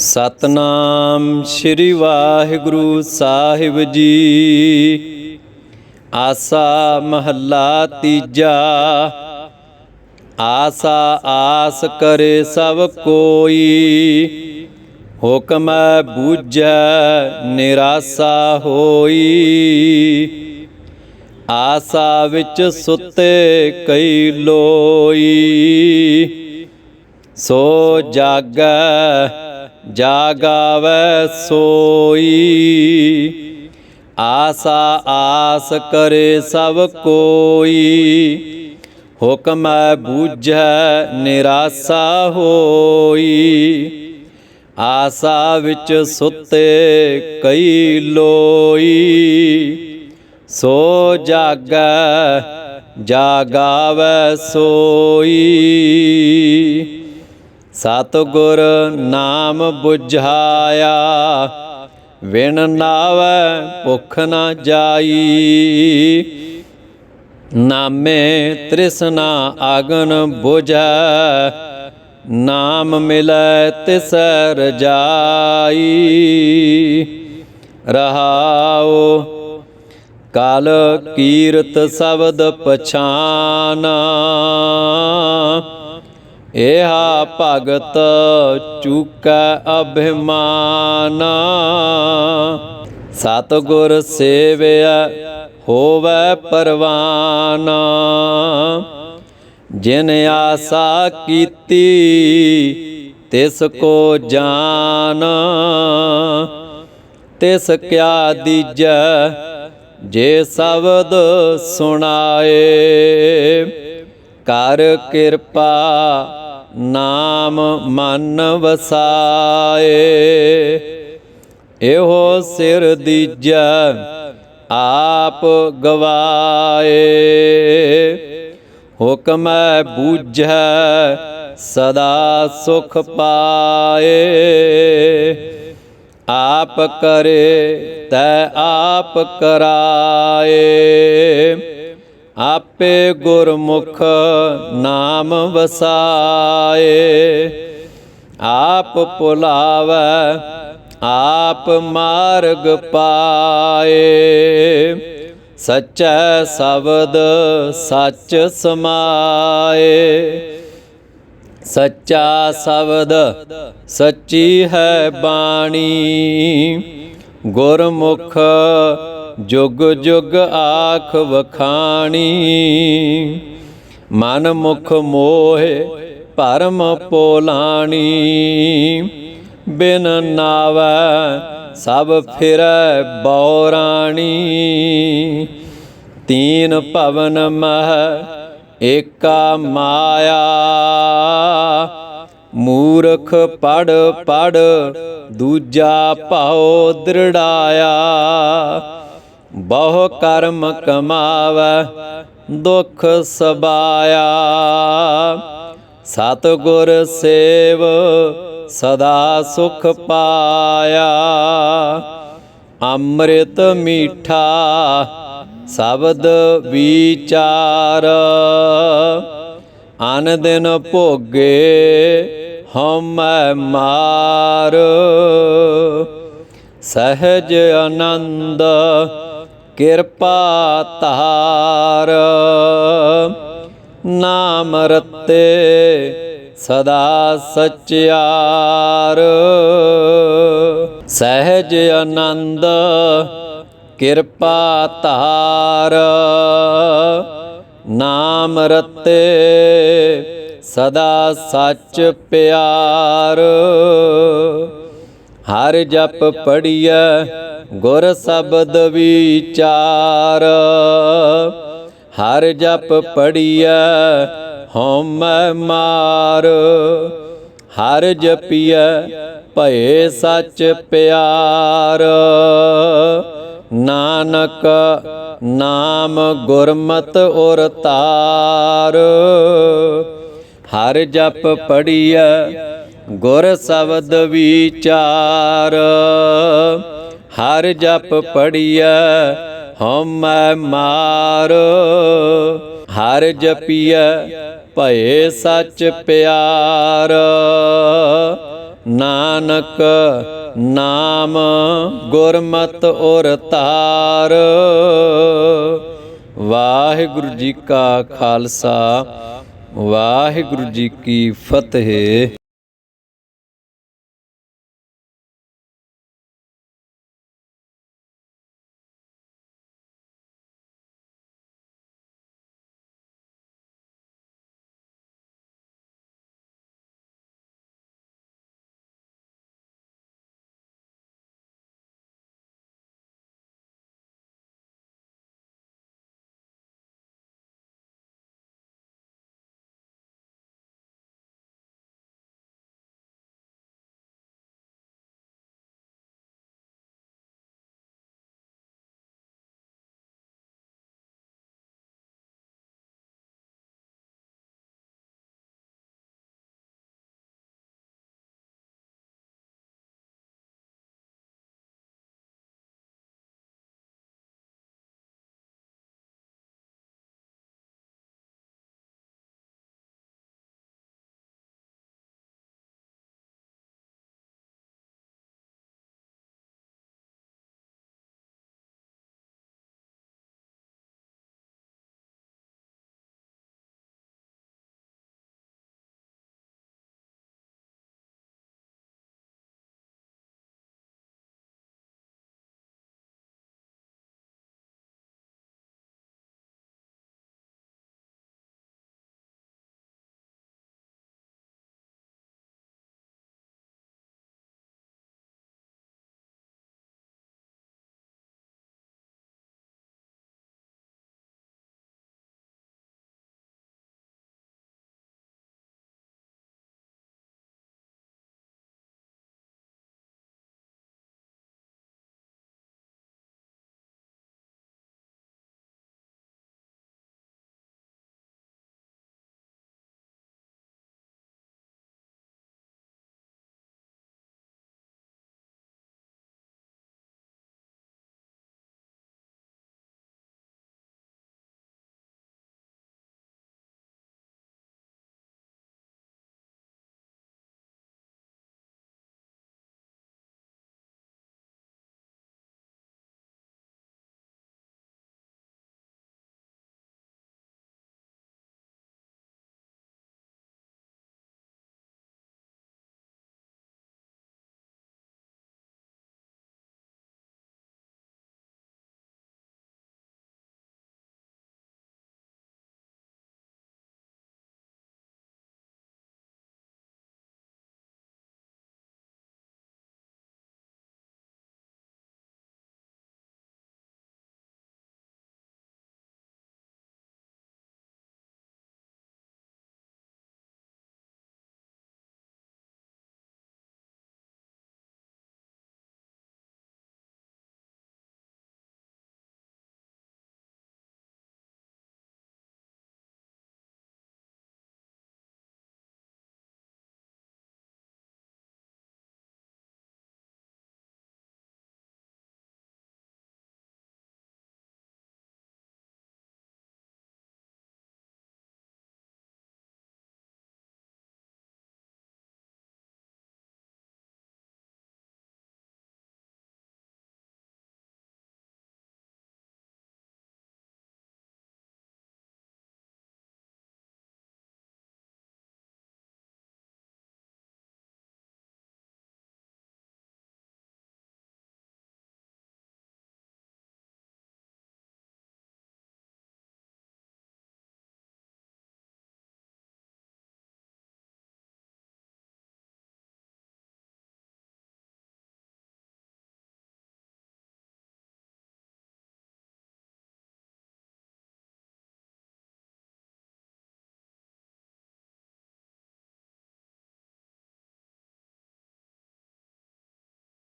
ਸਤਨਾਮ ਸ੍ਰੀ ਵਾਹਿਗੁਰੂ ਸਾਹਿਬ ਜੀ। ਆਸਾ ਮਹੱਲਾ ਤੀਜਾ। ਆਸਾ ਆਸ ਕਰੇ ਸਭ ਕੋਈ। ਹੁਕਮ ਬੂਝੈ ਨਿਰਾਸਾ ਹੋਈ। ਆਸਾ ਵਿੱਚ ਸੁੱਤੇ ਕਈ ਲੋਈ। ਸੋ ਜਾਗੈ ਜਾਗਾਵੈ ਸੋਈ। ਆਸਾ ਆਸ ਕਰੇ ਸਭ ਕੋਈ। ਹੁਕਮ ਬੂਝੈ ਨਿਰਾਸਾ ਹੋਈ। ਆਸਾ ਵਿੱਚ ਸੁੱਤੇ ਕਈ ਲੋਈ। ਸੋ ਜਾਗੈ ਜਾਗਾਵੈ ਸੋਈ। ਸਤਿਗੁਰ ਨਾਮ 부ਝਾਇਆ ਵਿਣ ਨਾਵੈ ਭੁਖ ਨਾ ਜਾਈ। ਨਾਮੇ ਤ੍ਰਿਸ਼ਨਾ ਆਗਨ 부ਝੈ ਨਾਮ ਮਿਲੈ ਤਿਸ ਰਜਾਈ। ਰਹਾਉ, ਕਾਲ ਕੀਰਤ ਸ਼ਬਦ ਪਛਾਨਾ। ਇਹਾ ਭਗਤ ਚੁਕੈ ਅਭਿਮਾਨ। ਸਤਗੁਰ ਸੇਵਿਆ ਹੋਵੈ ਪਰਵਾਨ। ਜਿਨ ਆਸਾ ਕੀਤੀ, ਤਿਸ ਕੋ ਜਾਨ। ਤਿਸ ਕਿਆ ਦੀਜੈ, ਜੇ ਸ਼ਬਦ ਸੁਣਾਏ। ਕਰ ਕਿਰਪਾ ਨਾਮ ਮਨ ਵਸਾਏ, ਇਹੋ ਸਿਰ ਦੀਜੈ ਆਪ ਗਵਾਏ। ਹੁਕਮ ਬੂਝੈ ਸਦਾ ਸੁਖ ਪਾਏ। ਆਪ ਕਰੇ ਤੈ ਆਪ ਕਰਾਏ। ਆਪੇ ਗੁਰਮੁਖ ਨਾਮ ਵਸਾਏ। ਆਪ ਭੁਲਾਵੈ, ਆਪ ਮਾਰਗ ਪਾਏ। ਸਚੈ ਸ਼ਬਦ ਸੱਚ ਸਮਾਏ। ਸੱਚਾ ਸ਼ਬਦ ਸੱਚੀ ਹੈ ਬਾਣੀ। ਗੁਰਮੁਖ ਜੁਗ ਜੁਗ ਆਖ ਵਖਾਣੀ। ਮਨ ਮੁਖ ਮੋਹਿ ਭਰਮ ਪੋਲਾਣੀ। ਬਿਨ ਨਾਵੈ ਸਭ ਫਿਰੈ ਬੌਰਾਣੀ। ਤੀਨ ਭਵਨ ਮਹ ਏਕਾ ਮਾਇਆ। ਮੂਰਖ ਪੜ ਪੜ ਦੂਜਾ ਭਾਉ ਦ੍ਰਿੜਾਇਆ। ਬਹੁ ਕਰਮ ਕਮਾਵੈ, ਦੁਖ ਸਬਾਇਆ। ਸਤਿਗੁਰ ਸੇਵ ਸਦਾ ਸੁਖ ਪਾਇਆ। ਅੰਮ੍ਰਿਤ ਮੀਠਾ ਸ਼ਬਦ ਵਿਚਾਰ। ਅਨ ਦਿਨ ਭੋਗੇ ਹਮੈ ਮਾਰ। ਸਹਿਜ ਆਨੰਦ ਕਿਰਪਾ ਧਾਰ। ਨਾਮ ਰਤੇ ਸਦਾ ਸਚਿਆਰ। ਸਹਿਜ ਆਨੰਦ ਕਿਰਪਾ ਧਾਰ। ਨਾਮ ਰਤੇ ਸਦਾ ਸੱਚ ਪਿਆਰ। ਹਰ ਜਪ ਪੜੀਐ ਗੁਰ ਸ਼ਬਦ ਵਿਚਾਰ। ਹਰ ਜਪ ਪੜੀਐ ਹਉਮੈ ਮਾਰ। ਹਰ ਜਪੀਐ, ਭਏ ਸੱਚ ਪਿਆਰ। ਨਾਨਕ ਨਾਮ ਗੁਰਮਤ ਔਰ ਤਾਰ। ਹਰ ਜਪ ਪੜੀਐ ਗੁਰ ਸ਼ਬਦ ਵਿਚਾਰ। ਹਰ ਜਪ ਪੜੀਐ ਹਉਮੈ ਮਾਰ। ਹਰ ਜਪੀਐ, ਭਏ ਸੱਚ ਪਿਆਰ। ਨਾਨਕ ਨਾਮ ਗੁਰਮਤ ਔਰ ਤਾਰ। ਵਾਹਿਗੁਰੂ ਜੀ ਕਾ ਖਾਲਸਾ, ਵਾਹਿਗੁਰੂ ਜੀ ਕੀ ਫਤਿਹ।